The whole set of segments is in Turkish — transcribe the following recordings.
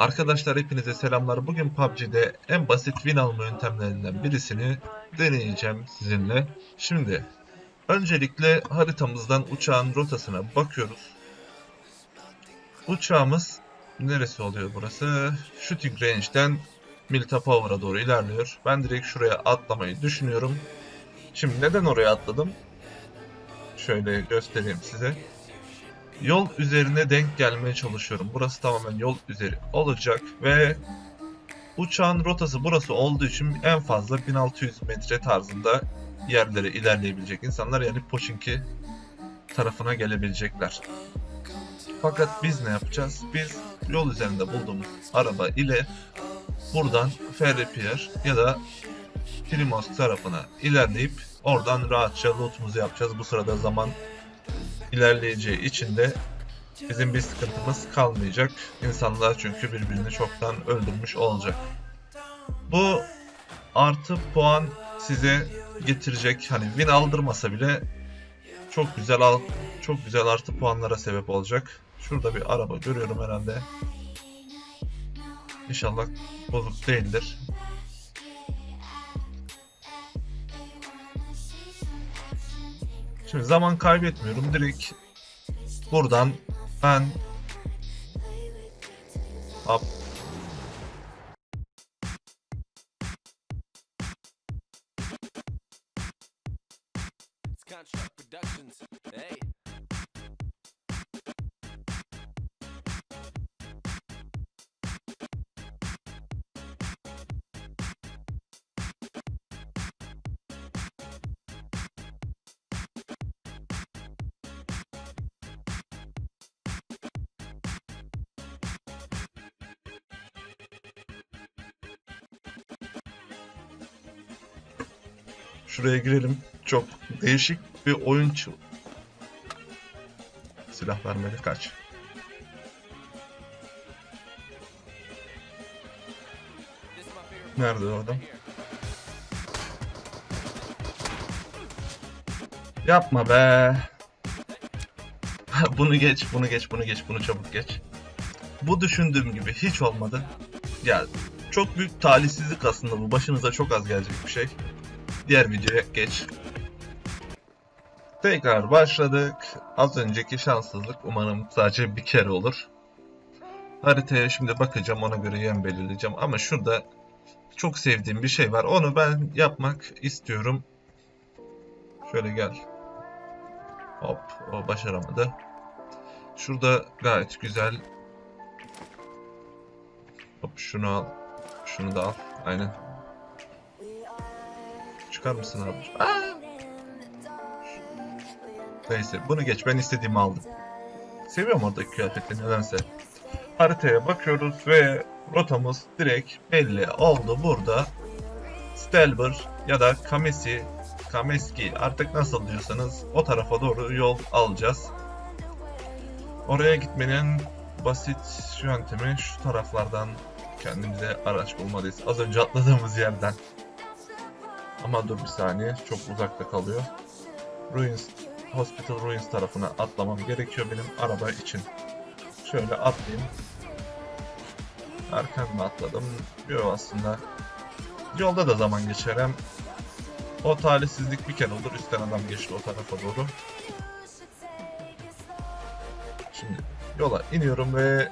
Arkadaşlar hepinize selamlar. Bugün PUBG'de en basit win alma yöntemlerinden birisini deneyeceğim sizinle. Şimdi öncelikle haritamızdan uçağın rotasına bakıyoruz. Uçağımız neresi oluyor burası? Shooting Range'den Milta Power'a doğru ilerliyor. Ben direkt şuraya atlamayı düşünüyorum. Şimdi neden oraya atladım? Şöyle göstereyim size. Yol üzerine denk gelmeye çalışıyorum. Burası tamamen yol üzeri olacak ve uçağın rotası burası olduğu için en fazla 1600 metre tarzında yerlere ilerleyebilecek insanlar yani Poçinki tarafına gelebilecekler. Fakat biz ne yapacağız? Biz yol üzerinde bulduğumuz araba ile buradan Ferripier ya da Primos tarafına ilerleyip oradan rahatça lootumuzu yapacağız. Bu sırada zaman ilerleyeceği için de bizim bir sıkıntımız kalmayacak. İnsanlar çünkü birbirini çoktan öldürmüş olacak. Bu artı puan size getirecek. Hani win aldırmasa bile çok güzel al çok güzel artı puanlara sebep olacak. Şurada bir araba görüyorum herhalde. İnşallah bozuk değildir. Şimdi zaman kaybetmiyorum. Direkt buradan ben Hop. Şuraya girelim. Çok değişik bir oyun Silah vermedi kaç. Nerede o adam? Yapma be. bunu geç, bunu geç, bunu geç, bunu çabuk geç. Bu düşündüğüm gibi hiç olmadı. Ya çok büyük talihsizlik aslında bu. Başınıza çok az gelecek bir şey. Diğer videoya geç. Tekrar başladık. Az önceki şanssızlık umarım sadece bir kere olur. Haritaya şimdi bakacağım ona göre yön belirleyeceğim ama şurada çok sevdiğim bir şey var. Onu ben yapmak istiyorum. Şöyle gel. Hop, o başaramadı. Şurada gayet güzel. Hop şunu al. Şunu da al. Aynen. Çıkar mısın abi? Aa! Neyse bunu geç ben istediğimi aldım. Seviyorum oradaki kıyafetleri nedense. Haritaya bakıyoruz ve rotamız direkt belli oldu burada. Stelber ya da Kamesi, Kameski artık nasıl diyorsanız o tarafa doğru yol alacağız. Oraya gitmenin basit yöntemi şu taraflardan kendimize araç bulmalıyız. Az önce atladığımız yerden. Ama dur bir saniye çok uzakta kalıyor. Ruins, Hospital Ruins tarafına atlamam gerekiyor benim araba için. Şöyle atlayayım. Erken mi atladım? Yok aslında. Yolda da zaman geçer o talihsizlik bir kere olur. Üstten adam geçti o tarafa doğru. Şimdi yola iniyorum ve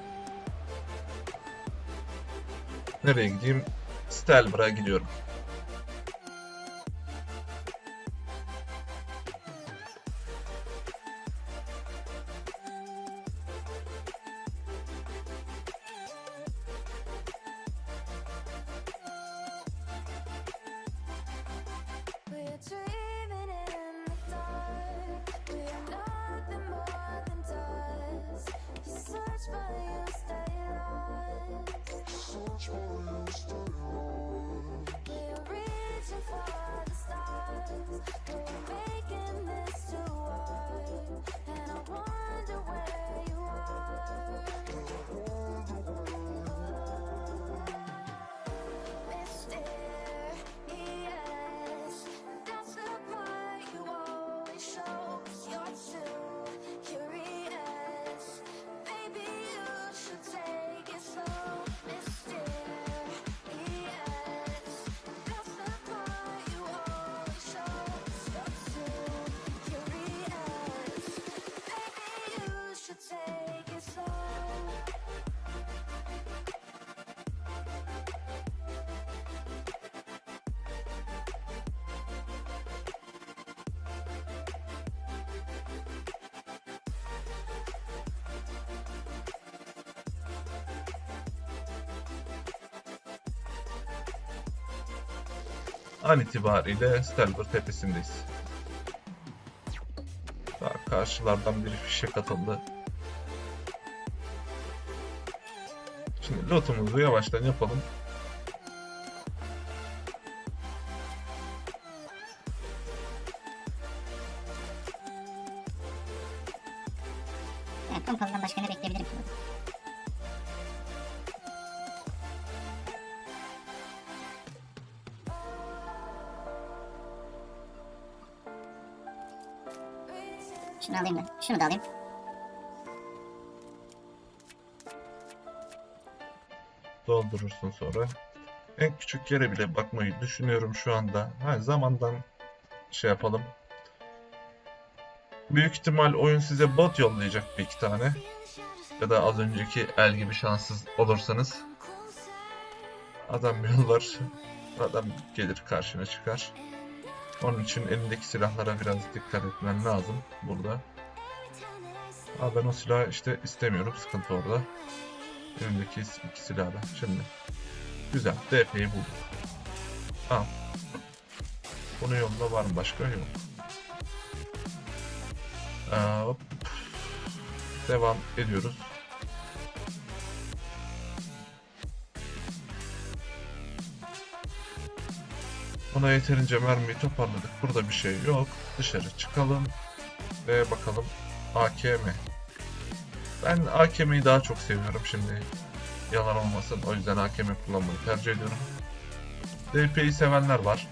nereye gideyim? Stelber'a gidiyorum. An itibariyle Stelber tepesindeyiz. Daha karşılardan bir fişek atıldı. Şimdi lootumuzu yavaştan yapalım. Evet, pompalıdan başka ne bekleyebilirim ki? Şunu alayım da. Şunu da alayım. doldurursun sonra. En küçük yere bile bakmayı düşünüyorum şu anda. Ha, zamandan şey yapalım. Büyük ihtimal oyun size bot yollayacak bir iki tane. Ya da az önceki el gibi şanssız olursanız adam yollar. Adam gelir karşına çıkar. Onun için elindeki silahlara biraz dikkat etmen lazım burada. Aa, ben o silahı işte istemiyorum. Sıkıntı orada. Önümdeki iki silahla. Şimdi. Güzel. DP'yi bulduk. Al. Bunun yolunda var mı başka? Yok. Aa, hop. Devam ediyoruz. Ona yeterince mermiyi toparladık. Burada bir şey yok. Dışarı çıkalım. Ve bakalım AKM. Ben AKM'yi daha çok seviyorum şimdi. Yalan olmasın. O yüzden AKM kullanmayı tercih ediyorum. DP'yi sevenler var.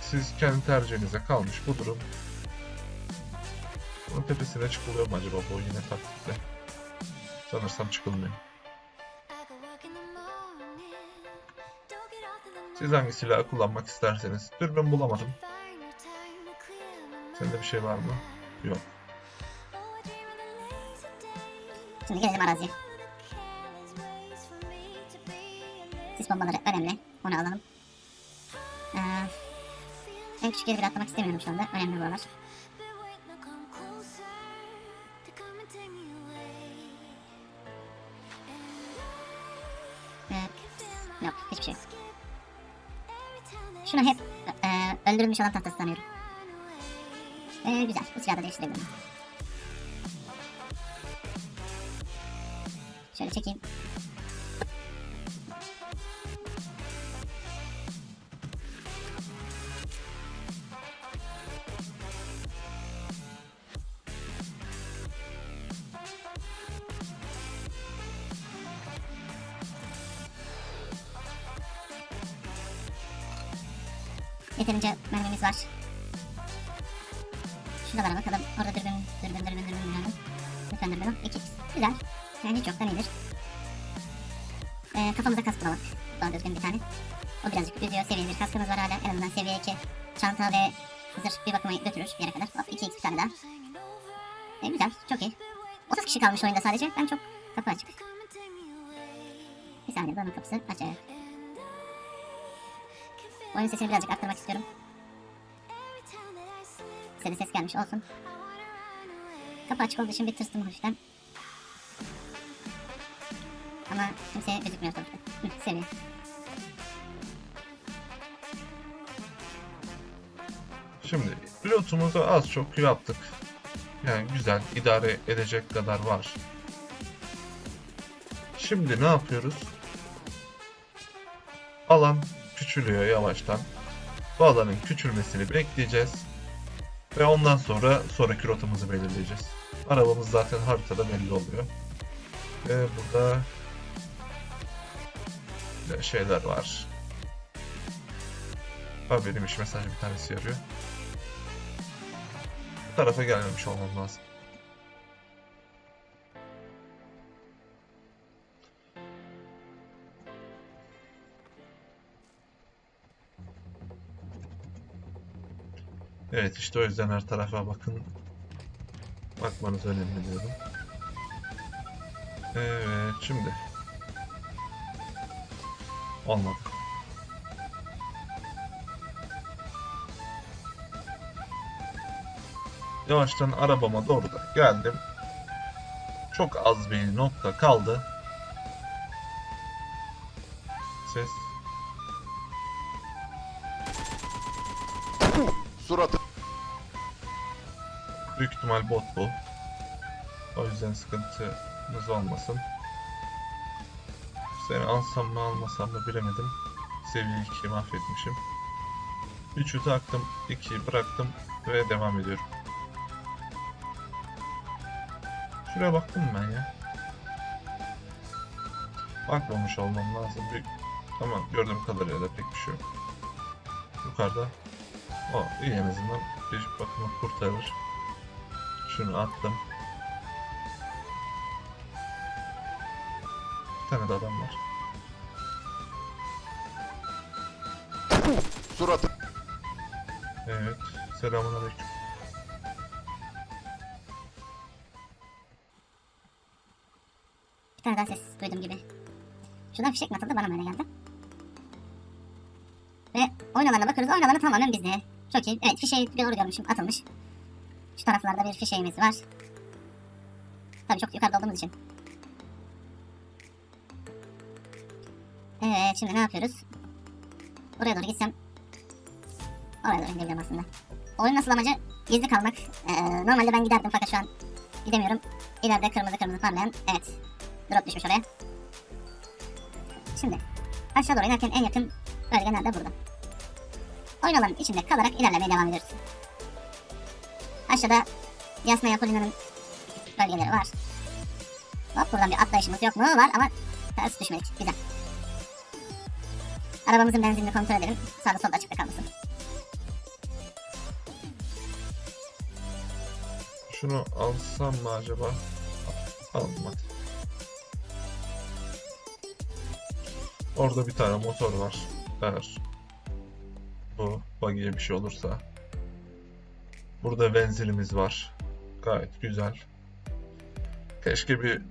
Siz kendi tercihinize kalmış bu durum. Bunun tepesine çıkılıyor mu acaba bu yine taktikle? Sanırsam çıkılmıyor. Siz hangi silahı kullanmak isterseniz. Dürbün bulamadım. Sende bir şey var mı? Yok. Şimdi gelelim araziye. Sis bombaları önemli. Onu alalım. Ee, en küçük yeri bile atlamak istemiyorum şu anda. Önemli buralar. Öldürülmüş olan tahtası sanıyorum. Ee, güzel. Bu silahı da değiştirebilirim. Şöyle çekeyim. Yeterince mermimiz var. Şuralara bakalım. Orada dürbün, dürbün, dürbün, dürbün, dürbün. Lütfen dürbün. 2 Güzel. Yani hiç yoktan iyidir. Ee, kafamıza kask bulalım. Daha düzgün bir tane. O birazcık üzüyor. Seviye bir kaskımız var hala. En azından seviye 2. Çanta ve zırh bir bakıma götürür bir yere kadar. Hop 2x bir tane daha. Ee, güzel. Çok iyi. 30 kişi kalmış oyunda sadece. Ben çok kapı açık. Bir saniye buranın kapısı açık. Oyun sesini birazcık arttırmak istiyorum. Size ses gelmiş olsun. Kapı açık olduğu için bir tırstım hafiften. Ama kimseye gözükmüyor sonuçta. Seviye. Şimdi lootumuzu az çok yaptık. Yani güzel idare edecek kadar var. Şimdi ne yapıyoruz? Alan küçülüyor yavaştan. Bu alanın küçülmesini bekleyeceğiz. Ve ondan sonra sonraki rotamızı belirleyeceğiz. Arabamız zaten haritada belli oluyor. Ve burada şeyler var. Ha benim iş mesajı bir tanesi yarıyor. Bu tarafa gelmemiş olmam lazım. Evet işte o yüzden her tarafa bakın. Bakmanız önemli diyorum. Evet şimdi. Olmadı. Yavaştan arabama doğru da geldim. Çok az bir nokta kaldı. Ses. Suratı Büyük ihtimal bot bu. O yüzden sıkıntımız olmasın. Seni alsam mı almasam mı bilemedim. Seviye 2'yi mahvetmişim. 3'ü taktım, 2'yi bıraktım ve devam ediyorum. Şuraya baktım ben ya? Bakmamış olmam lazım. Büyük... Ama gördüğüm kadarıyla da pek bir şey yok. Yukarıda. O iyi en azından bir bakımı kurtarır. Şunu attım. Bir tane de adam var. suratı Evet. Selamünaleyküm. Bir tane daha ses duydum gibi. Şuradan fişek mi atıldı bana mı öyle geldi? Ve oyun alanına bakıyoruz. Oyun alanı tamamen bizde. Çok iyi. Evet fişeği doğru görmüşüm. Atılmış. Şu taraflarda bir fişeğimiz var. Tabii çok yukarıda olduğumuz için. Evet şimdi ne yapıyoruz? Oraya doğru gitsem. Oraya doğru gidebilirim aslında. Oyun nasıl amacı? Gizli kalmak. Ee, normalde ben giderdim fakat şu an gidemiyorum. İleride kırmızı kırmızı parlayan. Evet. Drop düşmüş oraya. Şimdi aşağı doğru inerken en yakın bölge nerede? Burada. Oyun alanının içinde kalarak ilerlemeye devam ediyoruz. Aşağıda Yasna Yapolina'nın bölgeleri var. Hop buradan bir atlayışımız yok mu? Var ama ters düşmedik. Güzel. Arabamızın benzinini kontrol edelim. Sağda solda açıkta kalmasın. Şunu alsam mı acaba? Aldım hadi. Orada bir tane motor var. Eğer bu buggy'e bir şey olursa. Burada benzilimiz var. Gayet güzel. Keşke bir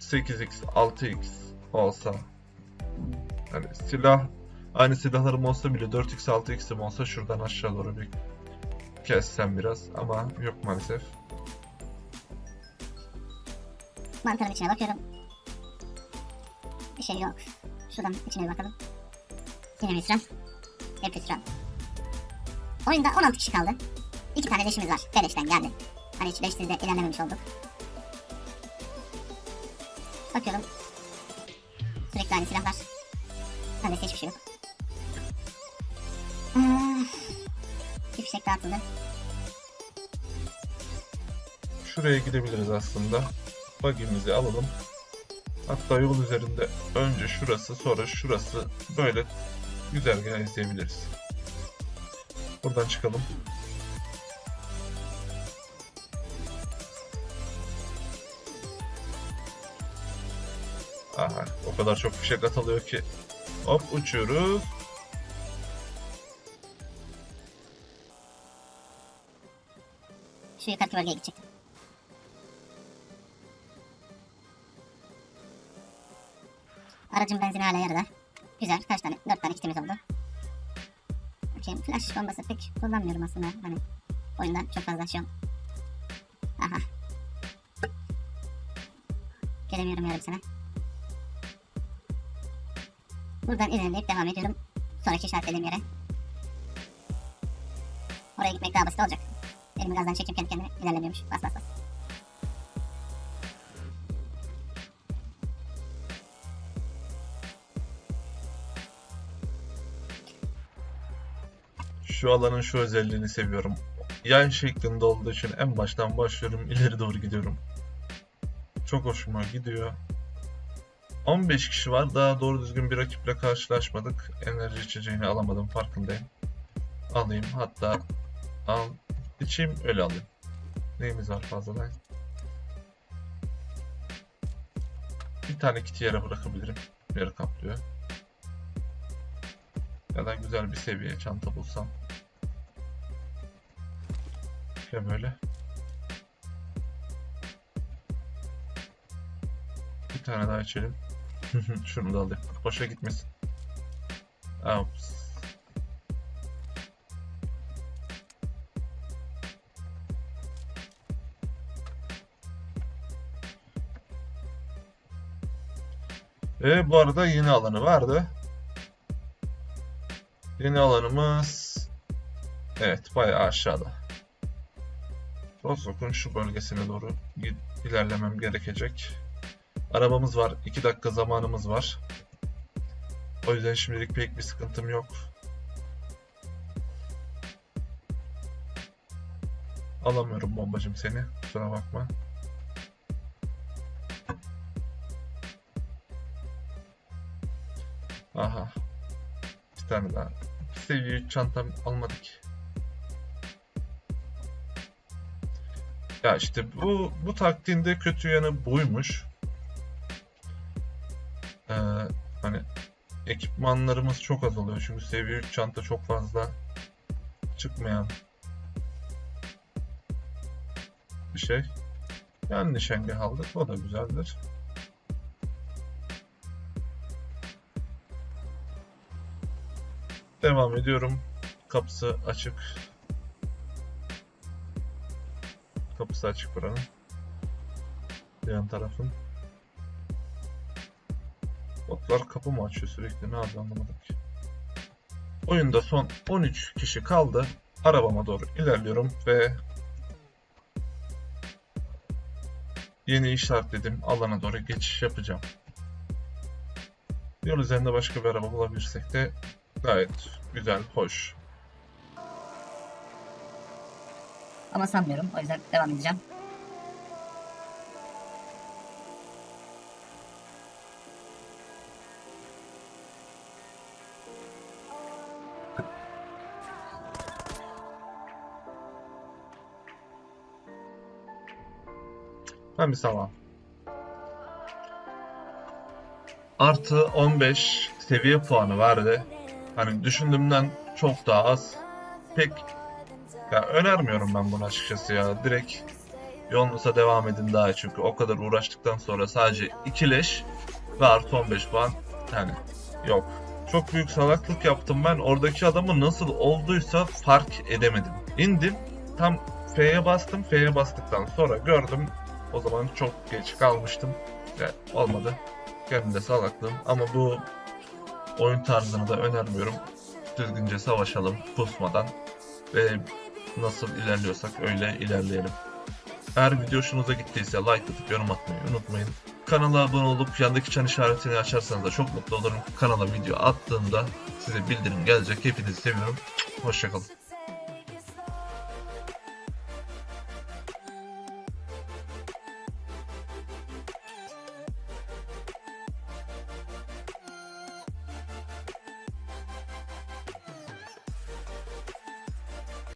8x, 6x olsa. Hani silah aynı silahlarım olsa bile 4x, 6x'im olsa şuradan aşağı doğru bir kessem biraz ama yok maalesef. Mantarın içine bakıyorum. Bir şey yok. Şuradan içine bir bakalım. Yine misran. Hep misran. Oyunda 16 kişi kaldı. 2 tane leşimiz var. Beleşten geldi. Hani hiç leşsiz de ilerlememiş olduk. Bakıyorum. Sürekli aynı silahlar. Neredeyse hiçbir şey yok. Ah, Bir fişek daha atıldı. Şuraya gidebiliriz aslında. Buggy'mizi alalım. Hatta yol üzerinde önce şurası sonra şurası böyle güzergah izleyebiliriz. Buradan çıkalım. Kadar çok fişek atılıyor ki. Hop uçuyoruz. Şu yukarıki bölgeye gidecek. Aracın benzini hala yarıda. Güzel. Kaç tane? Dört tane kitimiz oldu. Bakayım. Flash bombası pek kullanmıyorum aslında. Hani oyunda çok fazla şey yok. Aha. Gelemiyorum yarım sana. Buradan ilerleyip devam ediyorum. Sonraki işaretlediğim yere. Oraya gitmek daha basit olacak. Elimi gazdan çekip kendi kendine ilerlemiyormuş. Bas bas bas. Şu alanın şu özelliğini seviyorum. Yay şeklinde olduğu için en baştan başlıyorum, ileri doğru gidiyorum. Çok hoşuma gidiyor. 15 kişi var. Daha doğru düzgün bir rakiple karşılaşmadık. Enerji içeceğini alamadım farkındayım. Alayım. Hatta al içeyim öyle alayım. Neyimiz var fazladan? Bir tane kiti yere bırakabilirim. Yarı kaplıyor. Ya da güzel bir seviye çanta bulsam. Ya böyle. Bir tane daha içelim. Şunu da alayım. Boşa gitmesin. Ups. E bu arada yeni alanı vardı. Yeni alanımız Evet bayağı aşağıda. Rozok'un şu bölgesine doğru ilerlemem gerekecek. Arabamız var. 2 dakika zamanımız var. O yüzden şimdilik pek bir sıkıntım yok. Alamıyorum bombacım seni. Kusura bakma. Aha. Bir tane daha. Seviye 3 çantam almadık. Ya işte bu bu taktiğin de kötü yanı buymuş. Ee, hani ekipmanlarımız çok az oluyor çünkü seviye 3 çanta çok fazla çıkmayan bir şey. Yani nişangah aldık o da güzeldir. Devam ediyorum. Kapısı açık. Kapısı açık buranın. Yan tarafın. Botlar kapı mı açıyor sürekli ne yapıyor anlamadım ki. Oyunda son 13 kişi kaldı. Arabama doğru ilerliyorum ve yeni işaretledim alana doğru geçiş yapacağım. Yol üzerinde başka bir araba bulabilirsek de gayet güzel, hoş. Ama sanmıyorum. O yüzden devam edeceğim. Ben bir sabah. Artı 15 seviye puanı verdi. Hani düşündüğümden çok daha az. Pek ya önermiyorum ben bunu açıkçası ya. Direkt yolunuza devam edin daha iyi. Çünkü o kadar uğraştıktan sonra sadece 2 leş ve artı 15 puan yani yok. Çok büyük salaklık yaptım ben. Oradaki adamı nasıl olduysa fark edemedim. İndim tam F'ye bastım. F'ye bastıktan sonra gördüm. O zaman çok geç kalmıştım. Ve olmadı. Kendi de salaklığım. Ama bu oyun tarzını da önermiyorum. Düzgünce savaşalım pusmadan. Ve nasıl ilerliyorsak öyle ilerleyelim. Eğer video hoşunuza gittiyse like atıp yorum atmayı unutmayın. Kanala abone olup yandaki çan işaretini açarsanız da çok mutlu olurum. Kanala video attığımda size bildirim gelecek. Hepinizi seviyorum. Hoşçakalın.